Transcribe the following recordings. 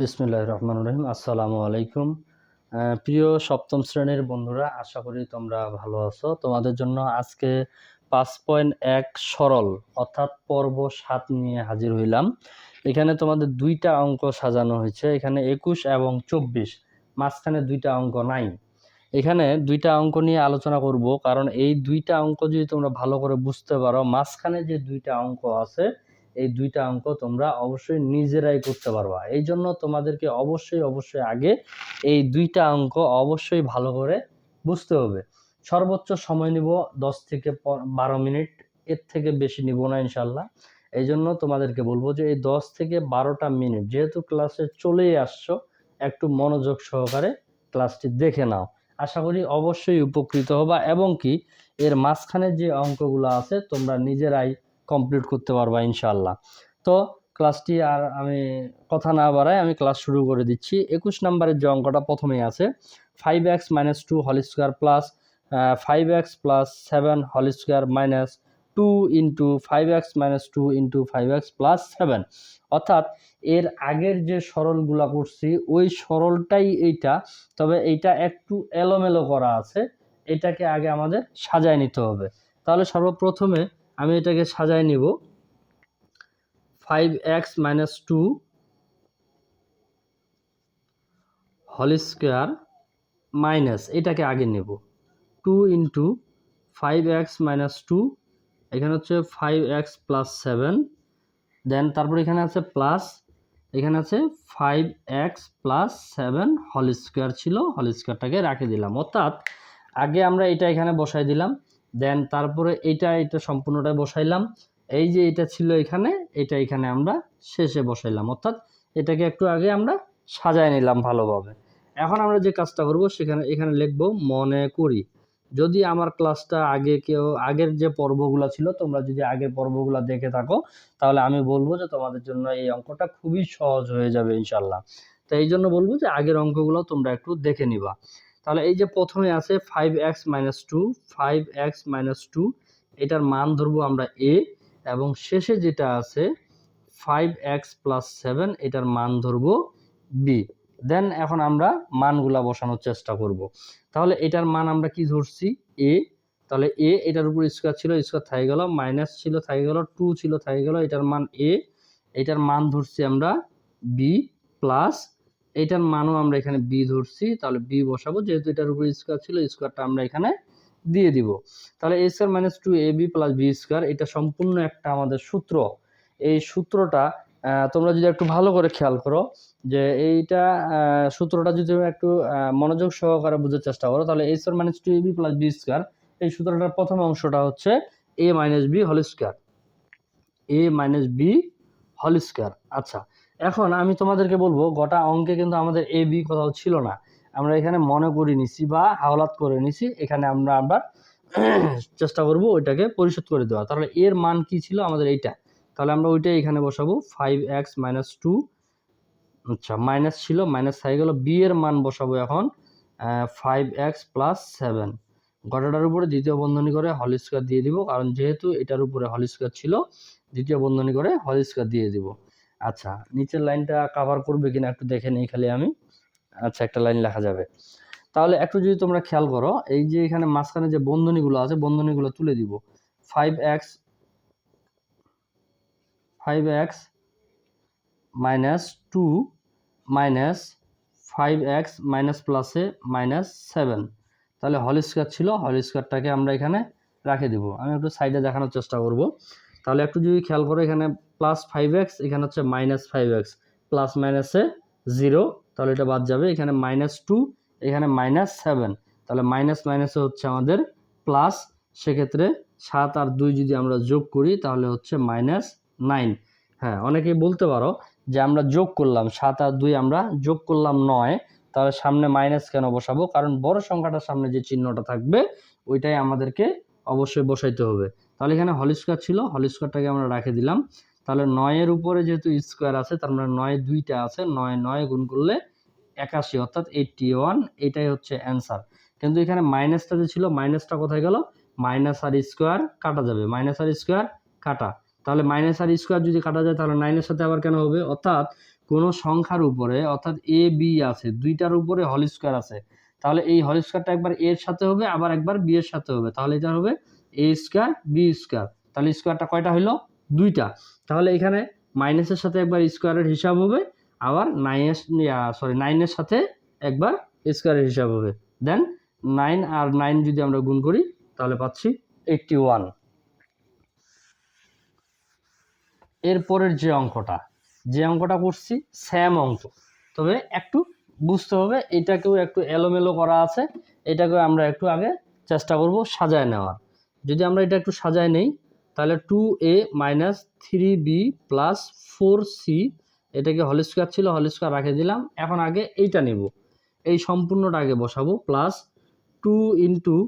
বিসমুল্লাহ রহমান রহিম। আসসালামু আলাইকুম। প্রিয় সপ্তম শ্রেণির বন্ধুরা, আশা করি তোমরা ভালো আছো। তোমাদের জন্য আজকে পাঁচ পয়েন্ট এক সরল অর্থাৎ পর্ব সাত নিয়ে হাজির হইলাম। এখানে তোমাদের দুইটা অঙ্ক সাজানো হয়েছে। এখানে একুশ এবং চব্বিশ, মাঝখানে দুইটা অঙ্ক নাই। এখানে দুইটা অঙ্ক নিয়ে আলোচনা করব, কারণ এই দুইটা অঙ্ক যদি তোমরা ভালো করে বুঝতে পারো, মাঝখানে যে দুইটা অঙ্ক আছে এই দুইটা অঙ্ক তোমরা অবশ্যই নিজেরাই করতে পারবা। এই জন্য তোমাদেরকে অবশ্যই অবশ্যই আগে এই দুইটা অঙ্ক অবশ্যই ভালো করে বুঝতে হবে। সর্বোচ্চ সময় নিব দশ থেকে বারো মিনিট, এর থেকে বেশি নিব না ইনশাল্লাহ। এই জন্য তোমাদেরকে বলব যে এই দশ থেকে বারোটা মিনিট, যেহেতু ক্লাসে চলেই আসছো, একটু মনোযোগ সহকারে ক্লাসটি দেখে নাও। আশা করি অবশ্যই উপকৃত হবা এবং কি এর মাঝখানে যে অঙ্কগুলো আছে, তোমরা নিজেরাই কমপ্লিট করতে পারবা ইনশাল্লাহ তো ক্লাসটি আর আমি কথা না বাড়াই আমি ক্লাস শুরু করে দিচ্ছি। একুশ নম্বরের যে অঙ্কটা প্রথমেই আছে five x minus two whole square plus five x plus seven whole square minus two into five x minus two into five x plus seven অর্থাৎ এর আগের যে সরলগুলা করছি, ওই সরলটাই এইটা, তবে এইটা একটু এলোমেলো করা আছে। এটাকে আগে আমাদের সাজায় নিতে হবে। তাহলে সর্বপ্রথমে আমি এটাকে সাজায় নিব। Five x minus two whole square minus এটাকে আগে নেব। Two into five x minus two এখানে হচ্ছে five x plus seven then তারপর এখানে আছে প্লাস এখানে আছে five x plus seven whole square ছিল হল স্কোয়ারটাকে রাখে দিলাম। অর্থাৎ আগে আমরা এটা এখানে বসাই দিলাম। দেন তারপরে এটা এটা সম্পূর্ণটা বসাইলাম। এই যে এটা ছিল এখানে, এটা এখানে আমরা শেষে বসাইলাম। অর্থাৎ এটাকে একটু আগে আমরা সাজায় নিলাম ভালোভাবে। এখন আমরা যে কাজটা করব, সেখানে, এখানে লিখব, মনে করি। যদি আমার ক্লাসটা আগে কেউ, আগের যে পর্বগুলো ছিল, তোমরা যদি আগের পর্বগুলো দেখে থাকো, তাহলে আমি বলব যে তোমাদের জন্য এই অঙ্কটা খুবই সহজ হয়ে যাবে ইনশাল্লাহ তো এই জন্য বলব যে আগের অঙ্কগুলো তোমরা একটু দেখে নিবা। তাহলে এই যে প্রথমে আছে five x minus two five x minus two এটার মান ধরবো আমরা এ এবং শেষে যেটা আছে ফাইভ এক্স প্লাস সেভেন এটার মান ধরবো বি দেন এখন আমরা মানগুলা বসানোর চেষ্টা করব। তাহলে এটার মান আমরা কি ধরছি? এ তাহলে এ এটার উপর স্কোয়ার ছিল স্কোয়ার থাকে গেল মাইনাস ছিল থাকে গেল টু ছিল থাকে গেল, এটার মান এ এটার মান ধরছি আমরা বি প্লাস এটার মানও আমরা এখানে বি ধরছি, তাহলে বি বসাবো, যেহেতু এটার উপর স্কোয়ার ছিল স্কোয়ারটা আমরা এখানে দিয়ে দিব। তাহলে a square minus two a b plus b square এটা সম্পূর্ণ একটা আমাদের সূত্র। এই সূত্রটা তোমরা যদি একটু ভালো করে খেয়াল করো, যে এইটা সূত্রটা যদি একটু মনোযোগ সহকারে বোঝার চেষ্টা করো, তাহলে a square minus two a b plus b square এই সূত্রটার প্রথম অংশটা হচ্ছে a minus b whole square a minus b whole square আচ্ছা। এখন আমি তোমাদেরকে বলব, গোটা অঙ্কে কিন্তু আমাদের এ বি কোথাও ছিল না। আমরা এখানে মনে করে নিছি বা হাওলাত করে নিছি, এখানে আমরা আবার চেষ্টা করব ওইটাকে পরিশোধ করে দেওয়া। তাহলে এর মান কি ছিল আমাদের এইটা? তাহলে আমরা ওইটাই এখানে বসাবো ফাইভ এক্স মাইনাস টু আচ্ছা মাইনাস ছিল মাইনাস হয়ে গেল বি এর মান বসাবো এখন ফাইভ এক্স প্লাস সেভেন গোটাটার উপরে দ্বিতীয় বন্ধনী করে হল স্কোয়ার দিয়ে দিব, কারণ যেহেতু এটার উপরে হল স্কোয়ার ছিল, দ্বিতীয় বন্ধনী করে হল স্কোয়ার দিয়ে দিব। আচ্ছা নিচের লাইনটা কাভার করবে কিনা একটু দেখে নিই খালি আমি। আচ্ছা একটা লাইন লেখা যাবে। তাহলে একটু যদি তোমরা খেয়াল করো, এই যে এখানে মাঝখানে যে বন্ধনীগুলো আছে, বন্ধনীগুলো তুলে দিব। Five x five x minus two minus five x minus প্লাসে মাইনাস সেভেন তাহলে হল স্কোয়ার ছিল হল স্কোয়ারটাকে আমরা এখানে রাখে দিব। আমি একটু সাইডে দেখানোর চেষ্টা করব। তাহলে একটু যদি খেয়াল করো, এখানে প্লাস ফাইভ এক্স এখানে হচ্ছে মাইনাস ফাইভ এক্স প্লাস মাইনাসে জিরো তাহলে এটা বাদ যাবে। এখানে মাইনাস টু এখানে মাইনাস সেভেন তাহলে মাইনাস মাইনাসে হচ্ছে আমাদের প্লাস সেক্ষেত্রে সাত আর দুই যদি আমরা যোগ করি, তাহলে হচ্ছে মাইনাস নাইন হ্যাঁ অনেকেই বলতে পারো যে আমরা যোগ করলাম, সাত আর দুই আমরা যোগ করলাম নয়, তাহলে সামনে মাইনাস কেন বসাবো? কারণ বড় সংখ্যাটার সামনে যে চিহ্নটা থাকবে, ওইটাই আমাদেরকে অবশ্যই বসাইতে হবে। তাহলে এখানে হল স্কোয়ার ছিল হল স্কোয়ারটাকে আমরা রেখে দিলাম। তাহলে নয়ের উপরে যেহেতু স্কোয়ার আছে, তার মানে নয় দুইটা আছে, নয় নয় গুণ করলে একাশি, অর্থাৎ এইটটি ওয়ান এটাই হচ্ছে অ্যান্সার কিন্তু এখানে মাইনাসটা যে ছিল মাইনাসটা কোথায় গেল? মাইনাস আর স্কোয়ার কাটা যাবে মাইনাস আর স্কোয়ার কাটা। তাহলে মাইনাস আর স্কোয়ার যদি কাটা যায়, তাহলে নাইনের সাথে আবার কেন হবে? অর্থাৎ কোনো সংখ্যার উপরে, অর্থাৎ এ বি আছে, দুইটার উপরে হল স্কোয়ার আছে। তাহলে এই হল স্কোয়ারটা একবার এর সাথে হবে, আবার একবার বি এর সাথে হবে। তাহলে এটা হবে এ স্কোয়ার বি স্কোয়ার তাহলে স্কোয়ারটা কয়টা হলো দুইটা। তাহলে এখানে মাইনাসের সাথে একবার স্কোয়ারের হিসাব হবে, আবার নাইনের সরি নাইনের সাথে একবার স্কোয়ারের হিসাব হবে। দেন নাইন আর নাইন যদি আমরা গুণ করি, তাহলে পাচ্ছি এইটটি ওয়ান এরপরের যে অঙ্কটা যে অঙ্কটা করছি স্যাম অঙ্ক। তবে একটু বুঝতে হবে, এটাকেও একটু এলোমেলো করা আছে, এটাকেও আমরা একটু আগে চেষ্টা করব সাজায় নেওয়ার। যদি আমরা এটা একটু সাজায় নেই তাহলে two a minus three b plus four c এটাকে হল স্কোয়ার ছিল হল স্কোয়ার রাখে দিলাম। এখন আগে এইটা নেব। এই সম্পূর্ণটা আগে বসাবো। Plus two into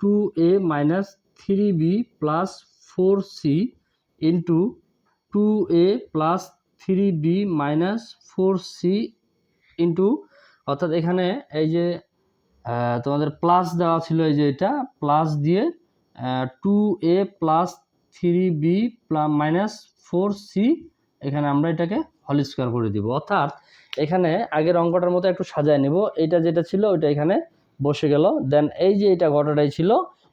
two a minus three b plus four c into two a plus three b minus four c into অর্থাৎ এখানে এই যে তোমাদের প্লাস দেওয়া ছিল এই যে এটা প্লাস দিয়ে two a plus three b minus four c, এখানে আমরা এটাকে হল স্কোয়ার করে দিব। অর্থাৎ এখানে আগের অঙ্কটার মতো একটু সাজায় নেব। এটা যেটা ছিল, ওইটা এখানে বসে গেল। দেন এই যে এটা ঘটনাটাই ছিল,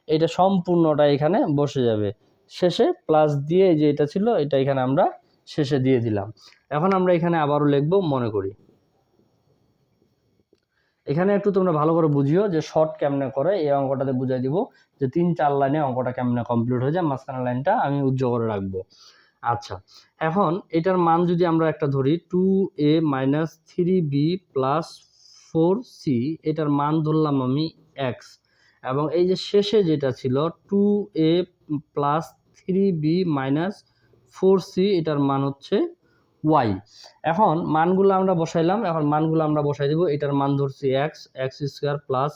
এটা সম্পূর্ণটা এখানে বসে যাবে। শেষে প্লাস দিয়ে যে এটা ছিল, এটা এখানে আমরা শেষে দিয়ে দিলাম। এখন আমরা এখানে আবারও লিখব, মনে করি। এখানে একটু তোমরা ভালো করে বুঝিও যে শর্ট কেমনে করে এই অঙ্কটাতে বুঝাই দিব যে তিন, চার লাইনে অঙ্কটা কেমনে কমপ্লিট হয়ে যায় মাঝখানে লাইনটা আমি উজ্জ্বল করে রাখব। আচ্ছা এখন এটার মান যদি আমরা একটা ধরি two a minus three b plus four c এটার মান ধরলাম আমি এক্স এবং এই যে শেষে যেটা ছিল two a plus three b minus four c এটার মান হচ্ছে ওয়াই এখন মানগুলো আমরা বসাইলাম, এখন মানগুলো আমরা বসাই দিব, এটার মান ধরছি x x square plus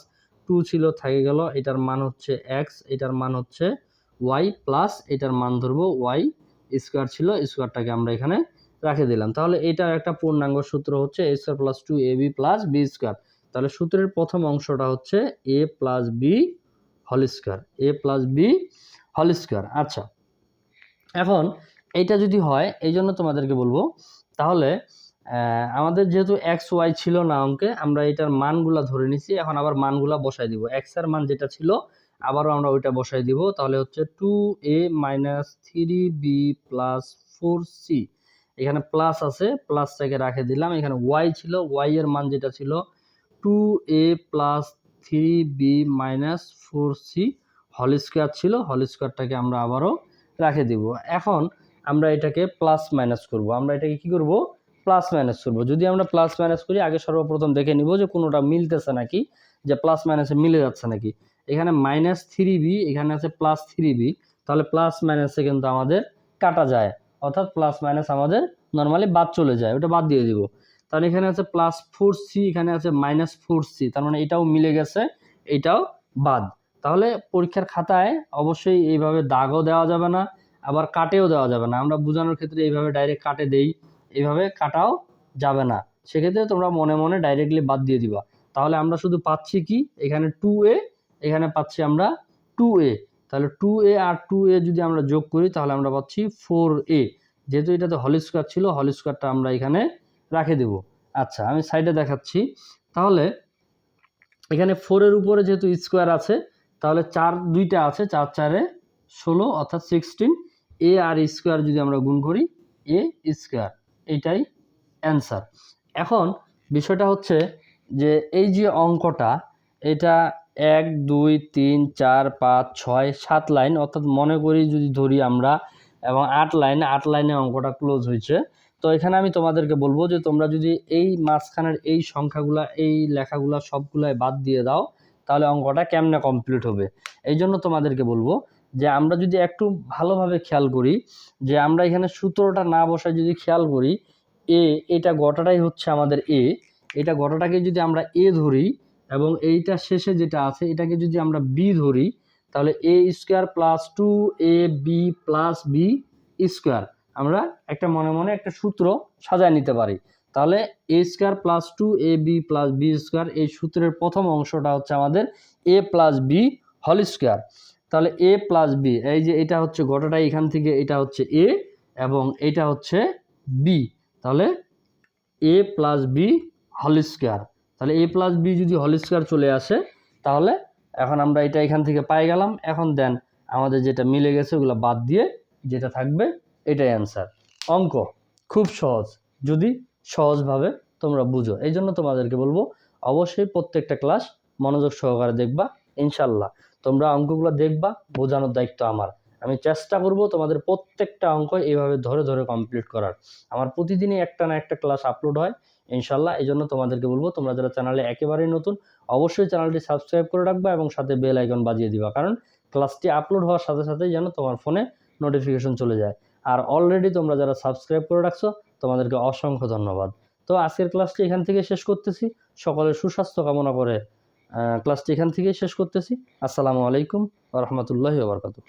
two ছিল, থেকে গেল, এটার মান হচ্ছে এক্স এটার মান হচ্ছে ওয়াই প্লাস এটার মান ধরবো ওয়াই স্কোয়ার ছিল স্কোয়ারটাকে আমরা এখানে রাখে দিলাম। তাহলে এটার একটা পূর্ণাঙ্গ সূত্র হচ্ছে a square plus two a b plus b square তাহলে সূত্রের প্রথম অংশটা হচ্ছে a plus b whole square a plus b whole square আচ্ছা এখন এইটা যদি হয় এই জন্য তোমাদেরকে বলব, তাহলে আমাদের যেহেতু এক্স ওয়াই ছিল না অঙ্কে, আমরা এটার মানগুলা ধরে নিছি, এখন আবার মানগুলা বসাই দিব। এক্সের মান যেটা ছিল, আবারও আমরা ওইটা বসাই দিব, তাহলে হচ্ছে two a minus three b plus four c এখানে প্লাস আছে প্লাসটাকে রাখে দিলাম, এখানে ওয়াই ছিল ওয়াই এর মান যেটা ছিল two a plus three b minus four c whole square ছিল হল স্কোয়ারটাকে আমরা আবারও রাখে দিব। এখন আমরা এটাকে প্লাস মাইনাস করব। আমরা এটাকে কি করব? প্লাস মাইনাস করব। যদি আমরা প্লাস মাইনাস করি, আগে সর্বপ্রথম দেখে নিব যে কোনোটা মিলতেছে নাকি, যে প্লাস মাইনাসে মিলে যাচ্ছে নাকি। এখানে মাইনাস থ্রি বি এখানে আছে প্লাস থ্রি বি তাহলে প্লাস মাইনাসে কিন্তু আমাদের কাটা যায়। অর্থাৎ প্লাস মাইনাস আমাদের নর্মালি বাদ চলে যায়। ওটা বাদ দিয়ে দিব। তাহলে এখানে আছে প্লাস ফোর সি এখানে আছে মাইনাস ফোর সি তার মানে এটাও মিলে গেছে, এটাও বাদ। তাহলে পরীক্ষার খাতায় অবশ্যই এইভাবে দাগও দেওয়া যাবে না। আবার কাটেও দেওয়া যাবে না। আমরা বোঝানোর ক্ষেত্রে এইভাবে ডাইরেক্ট কাটে দেই, এইভাবে কাটাও যাবে না। সেক্ষেত্রে তোমরা মনে মনে ডাইরেক্টলি বাদ দিয়ে দিবা। তাহলে আমরা শুধু পাচ্ছি কি? এখানে টু এ এখানে পাচ্ছি আমরা টু এ তাহলে টু এ আর টু এ যদি আমরা যোগ করি, তাহলে আমরা পাচ্ছি ফোর এ যেহেতু এটাতে হল স্কোয়ার ছিল হল স্কোয়ারটা আমরা এখানে রাখে দেব। আচ্ছা আমি সাইডে দেখাচ্ছি। তাহলে এখানে ফোরের উপরে যেহেতু স্কোয়ার আছে, তাহলে চার, দুইটা আছে, চার, চারে ষোলো, অর্থাৎ সিক্সটিন এ আর স্কোয়ার যদি আমরা গুণ করি এ স্কোয়ার এইটাই অ্যান্সার এখন বিষয়টা হচ্ছে যে এই যে অঙ্কটা, এটা এক, দুই, তিন, চার, পাঁচ, ছয়, সাত লাইন অর্থাৎ মনে করি যদি ধরি আমরা, এবং আট লাইন আট লাইনে অঙ্কটা ক্লোজ হয়েছে। তো এখানে আমি তোমাদেরকে বলব যে তোমরা যদি এই মাঝখানের এই সংখ্যাগুলা, এই লেখাগুলা সবগুলাই বাদ দিয়ে দাও, তাহলে অঙ্কটা কেমনে কমপ্লিট হবে? এই জন্য তোমাদেরকে বলব যে আমরা যদি একটু ভালোভাবে খেয়াল করি, যে আমরা এখানে সূত্রটা না বসায় যদি খেয়াল করি, এ, এটা গোটাটাই হচ্ছে আমাদের এ। এটা গোটাটাকে যদি আমরা এ ধরি এবং এইটা শেষে যেটা আছে, এটাকে যদি আমরা বি ধরি, তাহলে a square plus two a b plus b square. আমরা একটা মনে মনে একটা সূত্র সাজায় নিতে পারি। তাহলে a square plus two a b plus b square, এই সূত্রের প্রথম অংশটা হচ্ছে আমাদের a plus b whole square. তাহলে এ প্লাস বি এই যে এটা হচ্ছে গোটাটাই এখান থেকে, এটা হচ্ছে এ এবং এটা হচ্ছে বি তাহলে a plus b whole square তাহলে এ প্লাস বি যদি হল স্কোয়ার চলে আসে, তাহলে এখন আমরা এটা এখান থেকে পাই গেলাম, এখন দেন আমাদের যেটা মিলে গেছে ওগুলো বাদ দিয়ে যেটা থাকবে এটাই অ্যান্সার অঙ্ক, খুব সহজ, যদি সহজভাবে তোমরা বুঝো, এই জন্য তোমাদেরকে বলব, অবশ্যই প্রত্যেকটা ক্লাস মনোযোগ সহকারে দেখবা, ইনশাল্লাহ। তোমরা অঙ্কগুলো দেখবা, বোঝানোর দায়িত্ব আমার। আমি চেষ্টা করব তোমাদের প্রত্যেকটা অঙ্ক এইভাবে ধরে ধরে কমপ্লিট করার। আমার প্রতিদিনই একটা না একটা ক্লাস আপলোড হয়, ইনশাল্লাহ এই জন্য তোমাদেরকে বলব, তোমরা যারা চ্যানেলে একেবারেই নতুন, অবশ্যই চ্যানেলটি সাবস্ক্রাইব করে রাখবা এবং সাথে বেল আইকন বাজিয়ে দিবা, কারণ ক্লাসটি আপলোড হওয়ার সাথে সাথেই যেন তোমার ফোনে নোটিফিকেশন চলে যায়। আর অলরেডি তোমরা যারা সাবস্ক্রাইব করে রাখছো, তোমাদেরকে অসংখ্য ধন্যবাদ। তো আজকের ক্লাসটি এখান থেকে শেষ করতেছি। সকলের সুস্বাস্থ্য কামনা করে ক্লাসটি এখান থেকে শেষ করতেছি। আসসালামু আলাইকুম রহমতুল্লাহ ওবরকাতু